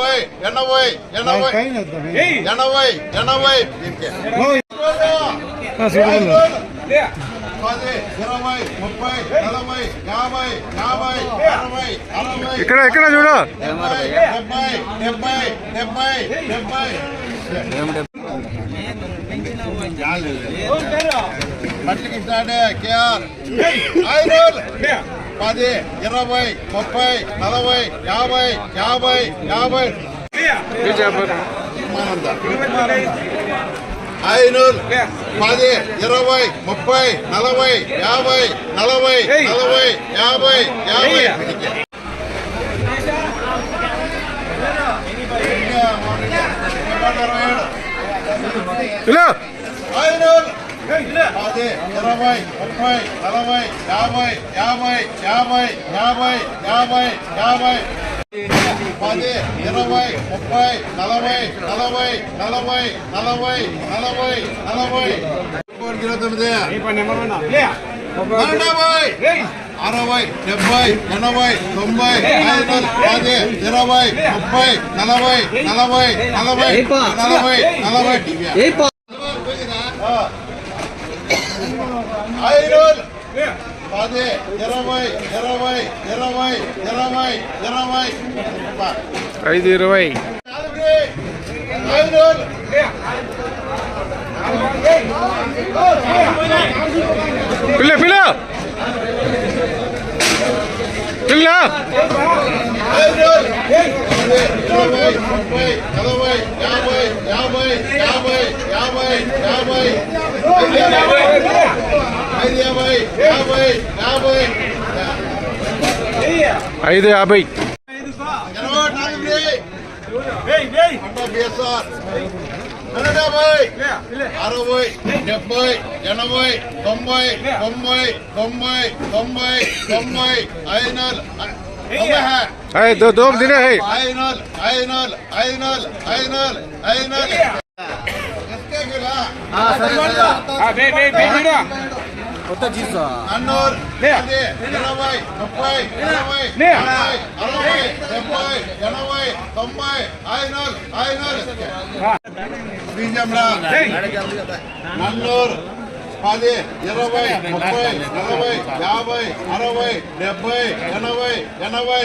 డెబ్బై ఎనభై ఎనభై. ఎనభై ఎనభై. పది ఇరవై ముప్పై నలభై యాభై యాభై అరవై అరవై. ఇక్కడ ఇక్కడ చూడు. డెబ్బై డెబ్బై డెబ్బై డెబ్బై. డెబ్బై మట్టికి స్టార్ట్ కేఆర్. ఐదు పది ఇరవై ముప్పై నలభై యాభై యాభై యాభై. ఐదు పది ఇరవై ముప్పై నలభై యాభై నలభై నలభై యాభై యాభై. ఐదు పది ఇరవై ముప్పై నలభై యాభై యాభై యాభై యాభై యాభై యాభై. పది ఇరవై ముప్పై నలభై నలభై నలభై నలభై నలభై నలభై. ఇరవై తొమ్మిది. అరవై డెబ్బై ఎనభై తొంభై ఐదు పది ఇరవై ముప్పై నలభై నలభై నలభై నలభై నలభై. ఐదు పది ఇరవై ఇరవై ఇరవై ఇరవై ఇరవై ఐదు ఇరవై. ఐదు పిల్ల పిల్ల! పిల్ల! ఐదు ఇరవై ముప్పై నలభై యాభై యాభై యాభై యాభై యాభై ఐదు యాభై యాభై యాభై ఐదు యాభై ఇరవై నాలుగు అంటే ఐదు యాభై అరవై డెబ్బై ఎనభై తొంభై తొంభై తొంభై తొంభై తొంభై ఐనల్ ఐదు దోమ ఐనల్ ఐనల్ ఐనల్ ఐనాలు ఐనాలు ఐనల్ ఐనల్ అన్నూర్ ఇరవై ముప్పై ఇరవై అరవై డెబ్బై ఎనభై తొంభై ఐనల్ ఐనల్ బీజంరా నన్నూర్ పది ఇరవై ముప్పై నలభై యాభై అరవై డెబ్బై ఎనభై ఎనభై.